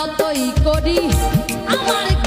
যতই করি আমার